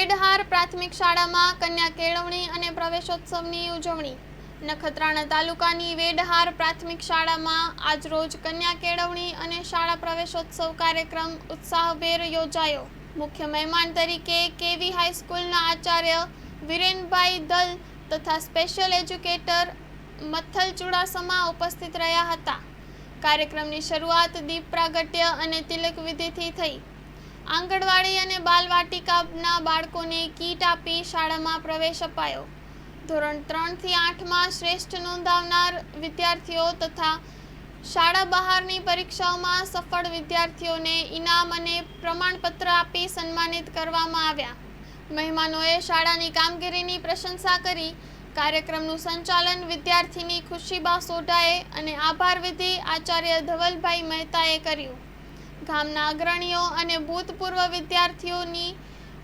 વેડહાર પ્રાથમિક શાળામાં કન્યા કેળવણી અને પ્રવેશોત્સવની ઉજવણી. નખત્રાણા તાલુકાની વેડહાર પ્રાથમિક શાળામાં આજરોજ કન્યા કેળવણી અને શાળા પ્રવેશોત્સવ કાર્યક્રમ ઉત્સાહભેર યોજાયો. મુખ્ય મહેમાન તરીકે કેવી હાઈસ્કૂલના આચાર્ય વિરેનભાઈ દલ તથા સ્પેશિયલ એજ્યુકેટર મથલ ચુડાસમા ઉપસ્થિત રહ્યા હતા. કાર્યક્રમની શરૂઆત દીપ પ્રાગટ્ય અને તિલક વિધિથી થઈ. આંગણવાડી અને બાલવાટિકાના બાળકોને કીટ આપી શાળામાં પ્રવેશ અપાયો. ધોરણ ત્રણથી આઠમાં શ્રેષ્ઠ નોંધાવનાર વિદ્યાર્થીઓ તથા શાળા બહારની પરીક્ષાઓમાં સફળ વિદ્યાર્થીઓને ઇનામ અને પ્રમાણપત્ર આપી સન્માનિત કરવામાં આવ્યા. મહેમાનોએ શાળાની કામગીરીની પ્રશંસા કરી. કાર્યક્રમનું સંચાલન વિદ્યાર્થીની ખુશીબા સોઢાએ અને આભાર વિધિ આચાર્ય ધવલભાઈ મહેતાએ કર્યું. ગામના અગ્રણીઓ અને ભૂતપૂર્વ વિદ્યાર્થીઓની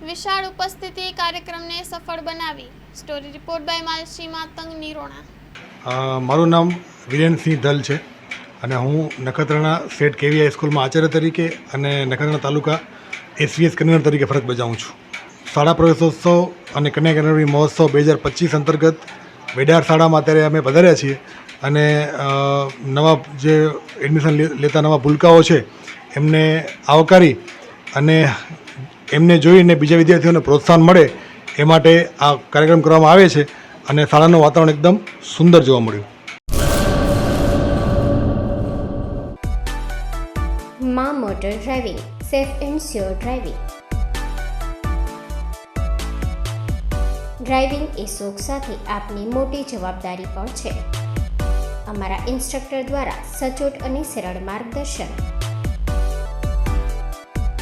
વિશાળ ઉપસ્થિતિ કાર્યક્રમને સફળ બનાવી. Story report by Malsi Matang Nirona. મારું નામ વિરેનસિંહ ધલ છે અને હું નખત્રાણા સેટ કેવી હાઈસ્કૂલમાં આચાર્ય તરીકે અને નખત્રાણા તાલુકા એસવીએસ કન્વીનર તરીકે ફરજ બજાવું છું. શાળા પ્રવેશોત્સવ અને કન્યા કન્વી મહોત્સવ બે હજાર પચીસ અંતર્ગત વેડાર શાળામાં અત્યારે અમે પધાર્યા છીએ અને નવા જે એડમિશન લેતા નવા ભૂલકાઓ છે એમને આવકારી અને એમને જોઈને બીજા વિદ્યાર્થીઓને પ્રોત્સાહન મળે એ માટે આ કાર્યક્રમ કરવામાં આવે છે અને શાળાનું વાતાવરણ એકદમ સુંદર જોવા મળ્યું. મા motor driving, safe and sure driving. Driving એ શોખ સાથે આપની મોટી જવાબદારી પણ છે. અમારા ઇન્સ્ટ્રક્ટર દ્વારા સચોટ અને સરળ માર્ગદર્શન